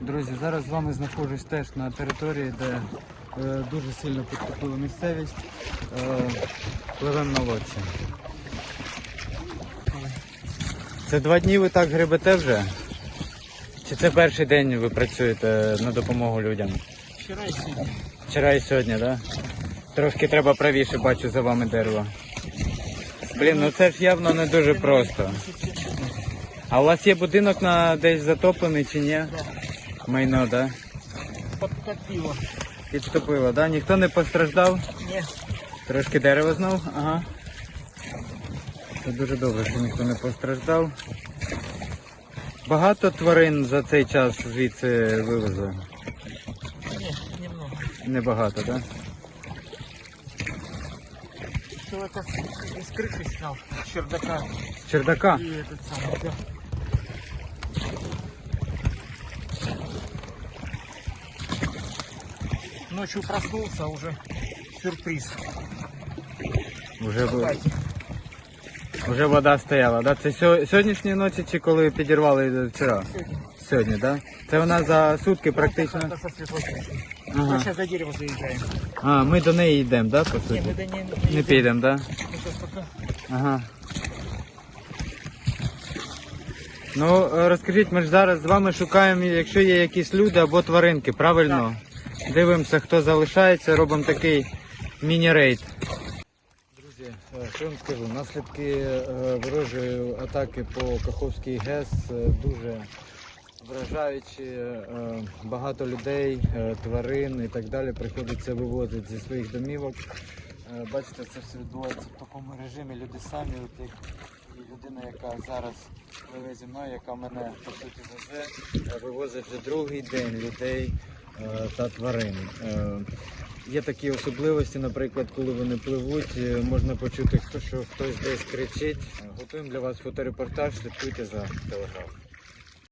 Друзі, зараз з вами знаходжусь теж на території, де е, дуже сильно підтопила місцевість. Е, пливемо на лодці. Це два дні ви так гребете вже? Чи це перший день ви працюєте на допомогу людям? Вчора і сьогодні. Вчора і сьогодні, так? Да? Трошки треба правіше, бачу за вами дерево. Блін, ну це ж явно не дуже просто. А у вас є будинок на десь затоплений чи ні? Майно, так? Да? Подкатило. Підтопило, да? Ніхто не постраждав? Ні. Трошки дерева знов? Ага. Це дуже добре, що ніхто не постраждав. Багато тварин за цей час звідси вивезли. Ні, немного. Небагато, так? Да? Человек из крыши снял, с чердака. З чердака? И этот самый, да. Ночью проснулся, а уже сюрприз. Вже, бу- Кстати, вже вода стояла, да? Це сьо- сьогоднішньої ночі чи коли підірвали вчора? сегодня. Сьогодні, так? Да? Це вона за сутки практично. Это со светлой. Мы Ага. сейчас за дерево заезжаем. А, ми до неї йдемо, да, по Не, суті? мы до нее Не підемо, да? Мы сейчас пока... Ага. Ну, е, розкажіть, ми ж зараз з вами шукаємо, якщо є якісь люди або тваринки, правильно? Дивимося, хто залишається, робимо такий міні-рейд. Друзі, е, що вам скажу, наслідки е, ворожої атаки по Каховській ГЕС е, дуже вражаючі. Багато людей, тварин і так далі приходиться вивозити зі своїх домівок. Бачите, це все відбувається в такому режимі. Люди самі, от як людина, яка зараз пливе зі мною, яка мене по суті везе, е, вивозить вже другий день людей е, та тварин. Е, Є такі особливості, наприклад, коли вони пливуть, можна почути, що хтось десь кричить. Готуємо для вас фоторепортаж, слідкуйте за телеграф.